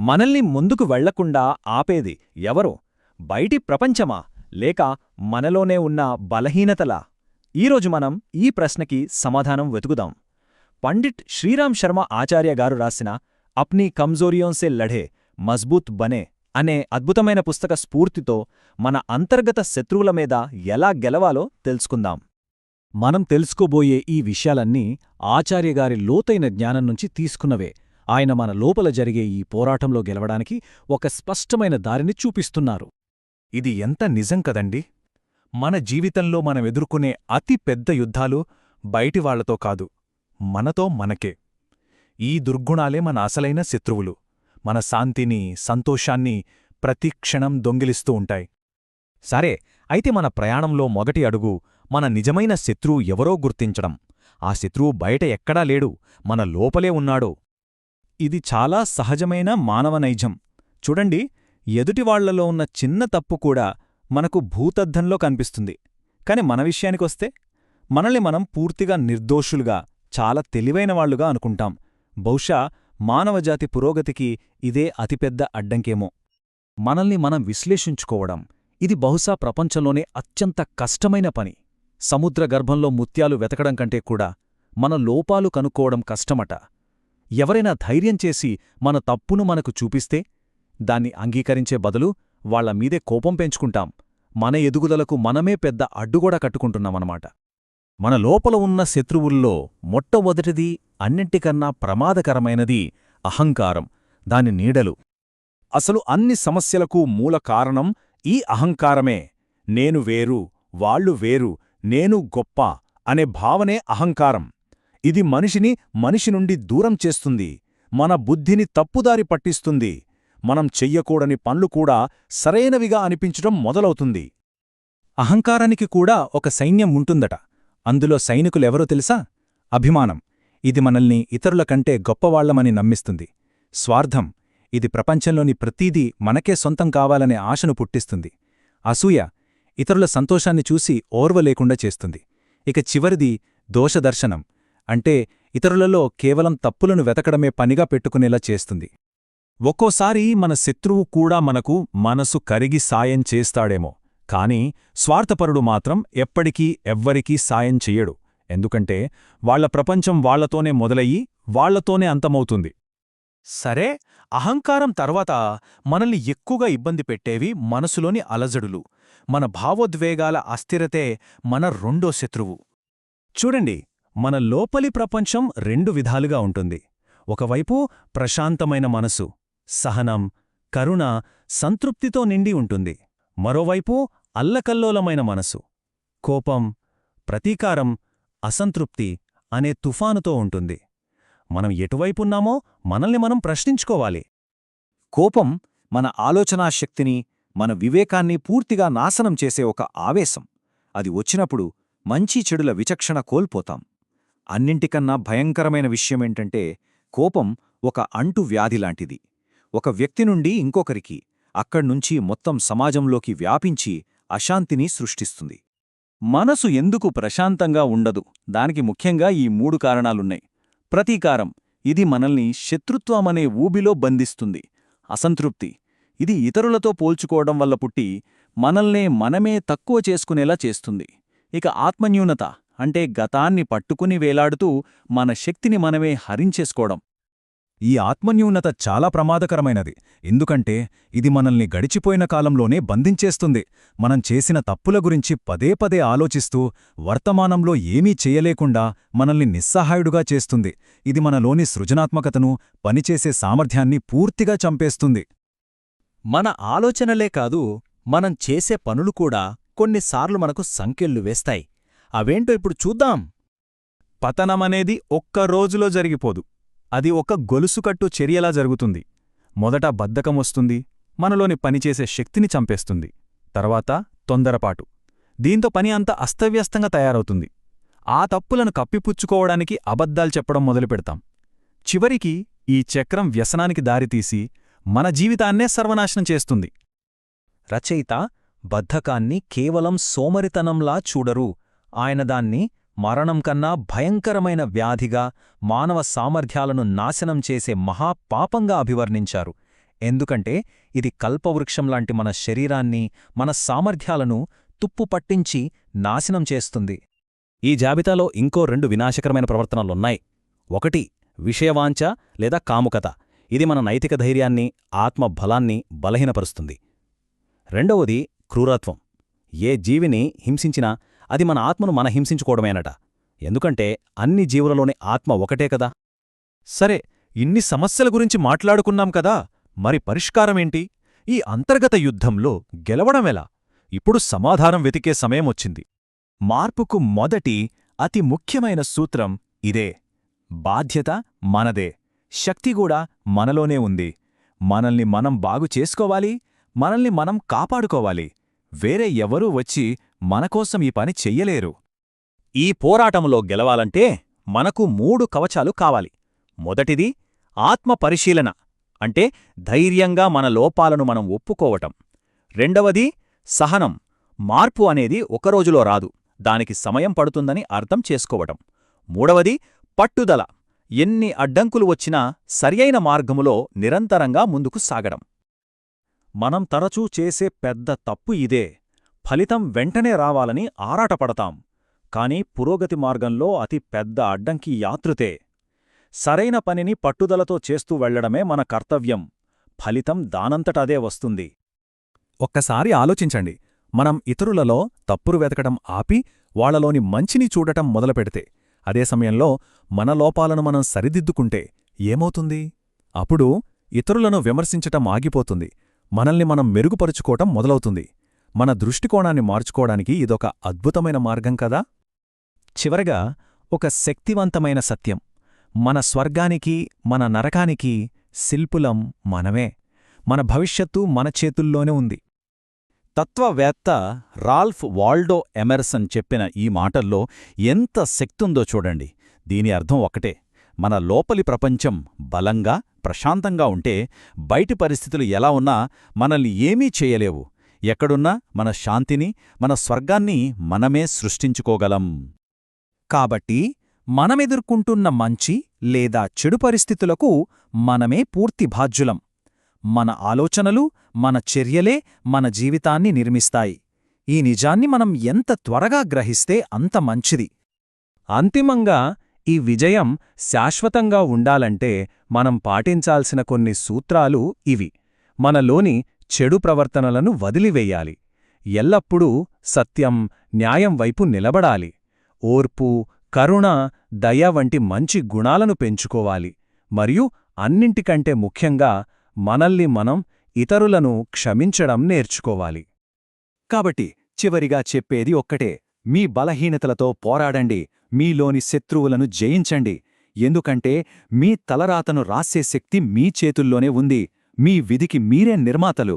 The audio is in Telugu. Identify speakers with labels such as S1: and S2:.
S1: మనల్ని ముందుకు వెళ్ళకుండా ఆపేది ఎవరో? బయటి ప్రపంచమా? లేక మనలోనే ఉన్న బలహీనతలా? ఈరోజు మనం ఈ ప్రశ్నకి సమాధానం వెతుకుదాం. పండిట్ శ్రీరామ్ శర్మ ఆచార్య గారు రాసిన అప్నీ కమ్జోరియోన్సే లఢే మజ్బూత్ బనే అనే అద్భుతమైన పుస్తక స్ఫూర్తితో మన అంతర్గత శత్రువుల మీద ఎలా గెలవాలో తెలుసుకుందాం.
S2: మనం తెలుసుకోబోయే ఈ విషయాలన్నీ ఆచార్యగారి లోతైన జ్ఞానం నుంచి తీసుకున్నవే. ఆయన మన లోపల జరిగే ఈ పోరాటంలో గెలవడానికి ఒక స్పష్టమైన దారిని చూపిస్తున్నారు.
S3: ఇది ఎంత నిజం కదండి? మన జీవితంలో మనం ఎదుర్కొనే అతి పెద్ద యుద్ధాలు బయటివాళ్ళతో కాదు మనతో మనకే. ఈ దుర్గుణాలే మన అసలైన శత్రువులు. మన శాంతిని సంతోషాన్ని ప్రతిక్షణం దొంగిలిస్తూ ఉంటాయి. సరే అయితే మన ప్రయాణంలో మొదటి అడుగు మన నిజమైన శత్రువు ఎవరో గుర్తించడం. ఆ శత్రువు బయట ఎక్కడా లేడు మన లోపలే ఉన్నాడు.
S1: ఇది చాలా సహజమైన మానవ నైజం చూడండి ఎదుటివాళ్ళలో ఉన్న చిన్న తప్పు కూడా మనకు భూతద్ధంలో కనిపిస్తుంది. కాని మన విషయానికొస్తే మనల్ని మనం పూర్తిగా నిర్దోషులుగా చాలా తెలివైన వాళ్ళుగా అనుకుంటాం. బహుశా మానవజాతి పురోగతికి ఇదే అతిపెద్ద అడ్డంకేమో.
S2: మనల్ని మనం విశ్లేషించుకోవడం ఇది బహుశా ప్రపంచంలోనే అత్యంత కష్టమైన పని. సముద్ర గర్భంలో ముత్యాలు వెతకడం కంటే కూడా మన లోపాలు కనుక్కోవడం కష్టమట. ఎవరైనా ధైర్యం చేసి మన తప్పును మనకు చూపిస్తే దాన్ని అంగీకరించే బదులు వాళ్ళ మీదే కోపం పెంచుకుంటాం. మన ఎదుగుదలకు మనమే పెద్ద అడ్డుగోడ కట్టుకుంటున్నామన్నమాట. మన లోపల ఉన్న శత్రువుల్లో మొట్టమొదటిది అన్నింటికన్నా ప్రమాదకరమైనది అహంకారం దాని నీడలు.
S3: అసలు అన్ని సమస్యలకు మూల కారణం ఈ అహంకారమే. నేను వేరు వాళ్ళు వేరు నేను గొప్ప అనే భావనే అహంకారం. ఇది మనిషిని మనిషి నుండి దూరం చేస్తుంది. మన బుద్ధిని తప్పుదారి పట్టిస్తుంది. మనం చెయ్యకూడని పనులు కూడా సరైనవిగా అనిపించడం మొదలవుతుంది.
S1: అహంకారానికి కూడా ఒక సైన్యం ఉంటుందట. అందులో సైనికులెవరో తెలుసా? అభిమానం. ఇది మనల్ని ఇతరుల కంటే గొప్పవాళ్ళమని నమ్మిస్తుంది. స్వార్థం. ఇది ప్రపంచంలోని ప్రతీదీ మనకే సొంతం కావాలనే ఆశను పుట్టిస్తుంది. అసూయ. ఇతరుల సంతోషాన్ని చూసి ఓర్వలేకుండా చేస్తుంది. ఇక చివరిది దోషదర్శనం. అంటే ఇతరులలో కేవలం తప్పులను వెతకడమే పనిగా పెట్టుకునేలా చేస్తుంది.
S3: ఒక్కోసారి మన శత్రువు కూడా మనకు మనసు కరిగి సాయం చేస్తాడేమో కాని స్వార్థపరుడు మాత్రం ఎప్పటికీ ఎవ్వరికీ సాయం చెయ్యడు. ఎందుకంటే వాళ్ళ ప్రపంచం వాళ్ళతోనే మొదలయ్యి వాళ్ళతోనే అంతమవుతుంది. సరే అహంకారం తర్వాత మనల్ని ఎక్కువగా ఇబ్బంది పెట్టేవి మనసులోని అలజడులు. మన భావోద్వేగాల అస్థిరతే మన రెండో శత్రువు. చూడండి మన లోపలి ప్రపంచం రెండు విధాలుగా ఉంటుంది. ఒకవైపు ప్రశాంతమైన మనసు సహనం కరుణ సంతృప్తితో నిండి ఉంటుంది. మరోవైపు అల్లకల్లోలమైన మనసు కోపం ప్రతీకారం అసంతృప్తి అనే తుఫానుతో ఉంటుంది. మనం ఎటువైపున్నామో మనల్ని మనం ప్రశ్నించుకోవాలి.
S2: కోపం మన ఆలోచనాశక్తిని మన వివేకాన్ని పూర్తిగా నాశనం చేసే ఒక ఆవేశం. అది వచ్చినప్పుడు మంచి చెడుల విచక్షణ కోల్పోతాం. అన్నింటికన్నా భయంకరమైన విషయమేంటంటే కోపం ఒక అంటు వ్యాధిలాంటిది ఒక వ్యక్తి నుండి ఇంకొకరికి అక్కడ్నుంచి మొత్తం సమాజంలోకి వ్యాపించి అశాంతిని సృష్టిస్తుంది. మనసు ఎందుకు ప్రశాంతంగా ఉండదు? దానికి ముఖ్యంగా ఈ మూడు కారణాలున్నాయి. ప్రతీకారం ఇది మనల్ని శత్రుత్వమనే ఊబిలో బంధిస్తుంది. అసంతృప్తి ఇది ఇతరులతో పోల్చుకోవడం వల్ల పుట్టి మనల్నే మనమే తక్కువ చేసుకునేలా చేస్తుంది. ఇక ఆత్మన్యూనత అంటే గతాన్ని పట్టుకుని వేలాడుతూ మన శక్తిని మనమే హరించేసుకోవడం.
S3: ఈ ఆత్మన్యూనత చాలా ప్రమాదకరమైనది. ఎందుకంటే ఇది మనల్ని గడిచిపోయిన కాలంలోనే బంధించేస్తుంది. మనం చేసిన తప్పుల గురించి పదే పదే ఆలోచిస్తూ వర్తమానంలో ఏమీ చేయలేకుండా మనల్ని నిస్సహాయుడుగా చేస్తుంది. ఇది మనలోని సృజనాత్మకతను పనిచేసే సామర్థ్యాన్ని పూర్తిగా చంపేస్తుంది.
S2: మన ఆలోచనలే కాదు మనం చేసే పనులు కూడా కొన్నిసార్లు మనకు సంకెళ్ళు వేస్తాయి. అవేంటో ఇప్పుడు చూద్దాం.
S3: పతనమనేది ఒక్క రోజులో జరిగిపోదు. అది ఒక గొలుసుకట్టు చర్యలా జరుగుతుంది. మొదట బద్ధకమొస్తుంది మనలోని పనిచేసే శక్తిని చంపేస్తుంది. తర్వాత తొందరపాటు. దీంతో పని అంత అస్తవ్యస్తంగా తయారవుతుంది. ఆ తప్పులను కప్పిపుచ్చుకోవడానికి అబద్ధాలు చెప్పడం మొదలుపెడతాం. చివరికి ఈ చక్రం వ్యసనానికి దారితీసి మన జీవితాన్నే సర్వనాశనం చేస్తుంది.
S1: రచయిత బద్ధకాన్ని కేవలం సోమరితనంలా చూడరు. ఆయన దాన్ని మరణం కన్నా భయంకరమైన వ్యాధిగా మానవ సామర్థ్యాలను నాశనం చేసే మహాపాపంగా అభివర్ణించారు.
S2: ఎందుకంటే ఇది కల్పవృక్షం లాంటి మన శరీరాన్ని మన సామర్థ్యాలను తుప్పు పట్టించి నాశనం చేస్తుంది.
S4: ఈ జాబితాలో ఇంకో రెండు వినాశకరమైన ప్రవర్తనలున్నాయి. ఒకటి విషయవాంఛ లేదా కాముకత. ఇది మన నైతిక ధైర్యాన్ని ఆత్మ బలాన్ని బలహీనపరుస్తుంది. రెండవది క్రూరత్వం. ఏ జీవిని హింసించినా అది మన ఆత్మను మన హింసించుకోవడమేనట. ఎందుకంటే అన్ని జీవులలోని ఆత్మ ఒకటే కదా.
S3: సరే ఇన్ని సమస్యల గురించి మాట్లాడుకున్నాం కదా మరి పరిష్కారమేంటి? ఈ అంతర్గత యుద్ధంలో గెలవడమెలా ఇప్పుడు సమాధానం వెతికే సమయమొచ్చింది మార్పుకు మొదటి అతి ముఖ్యమైన సూత్రం ఇదే. బాధ్యత మనదే. శక్తి కూడా మనలోనే ఉంది. మనల్ని మనం బాగు చేసుకోవాలి మనల్ని మనం కాపాడుకోవాలి. వేరే ఎవరూ వచ్చి మనకోసం ఈ పని చెయ్యలేరు.
S4: ఈ పోరాటంలో గెలవాలంటే మనకు మూడు కవచాలు కావాలి. మొదటిది ఆత్మ పరిశీలన అంటే ధైర్యంగా మన లోపాలను మనం ఒప్పుకోవటం. రెండవది సహనం మార్పు అనేది ఒకరోజులో రాదు దానికి సమయం పడుతుందని అర్థం చేసుకోవటం. మూడవది పట్టుదల ఎన్ని అడ్డంకులు వచ్చినా సరియైన మార్గములో నిరంతరంగా ముందుకు సాగడం. మనం తరచూ చేసే పెద్ద తప్పు ఇదే. ఫలితం వెంటనే రావాలని ఆరాటపడతాం. కాని పురోగతి మార్గంలో అతి పెద్ద అడ్డంకి యాతృతే సరైన పనిని పట్టుదలతో చేస్తూ వెళ్ళడమే మన కర్తవ్యం. ఫలితం దానంతటదే వస్తుంది.
S3: ఒక్కసారి ఆలోచించండి. మనం ఇతరులలో తప్పురు వెతకడం ఆపి వాళ్ళలోని మంచిని చూడటం మొదలుపెడితే. అదే సమయంలో మన లోపాలను మనం సరిదిద్దుకుంటే ఏమవుతుంది? అప్పుడు ఇతరులను విమర్శించటం ఆగిపోతుంది. మనల్ని మనం మెరుగుపరుచుకోవటం మొదలవుతుంది. మన దృష్టికోణాన్ని మార్చుకోవడానికి ఇదొక అద్భుతమైన మార్గం కదా? చివరగా ఒక శక్తివంతమైన సత్యం. మన స్వర్గానికి మన నరకానికి శిల్పులం మనమే. మన భవిష్యత్తు మన చేతుల్లోనే ఉంది.
S4: తత్వవేత్త రాల్ఫ్ వాల్డో ఎమర్సన్ చెప్పిన ఈ మాటల్లో ఎంత శక్తుందో చూడండి. దీని అర్థం ఒకటే మన లోపలి ప్రపంచం బలంగా ప్రశాంతంగా ఉంటే బయటి పరిస్థితులు ఎలా ఉన్నా మనల్ని ఏమీ చేయలేవు. ఎక్కడున్నా మన శాంతిని మన స్వర్గాన్ని మనమే సృష్టించుకోగలం.
S2: కాబట్టి మనమెదుర్కొంటున్న మంచి లేదా చెడు పరిస్థితులకు మనమే పూర్తి బాధ్యులం. మన ఆలోచనలు మన చర్యలే మన జీవితాన్ని నిర్మిస్తాయి. ఈ నిజాన్ని మనం ఎంత త్వరగా గ్రహిస్తే అంత మంచిది.
S3: అంతిమంగా ఈ విజయం శాశ్వతంగా ఉండాలంటే మనం పాటించాల్సిన కొన్ని సూత్రాలు ఇవి. మనలోని చెడు ప్రవర్తనలను వదిలివేయాలి. ఎల్లప్పుడూ సత్యం న్యాయం వైపు నిలబడాలి. ఓర్పు కరుణ దయ వంటి మంచి గుణాలను పెంచుకోవాలి. మరియు అన్నింటికంటే ముఖ్యంగా మనల్ని మనం ఇతరులను క్షమించడం నేర్చుకోవాలి.
S2: కాబట్టి చివరిగా చెప్పేది ఒక్కటే మీ బలహీనతలతో పోరాడండి మీలోని శత్రువులను జయించండి. ఎందుకంటే మీ తలరాతను రాసే శక్తి మీ చేతుల్లోనే ఉంది. మీ విధికి మీరే నిర్మాతలు.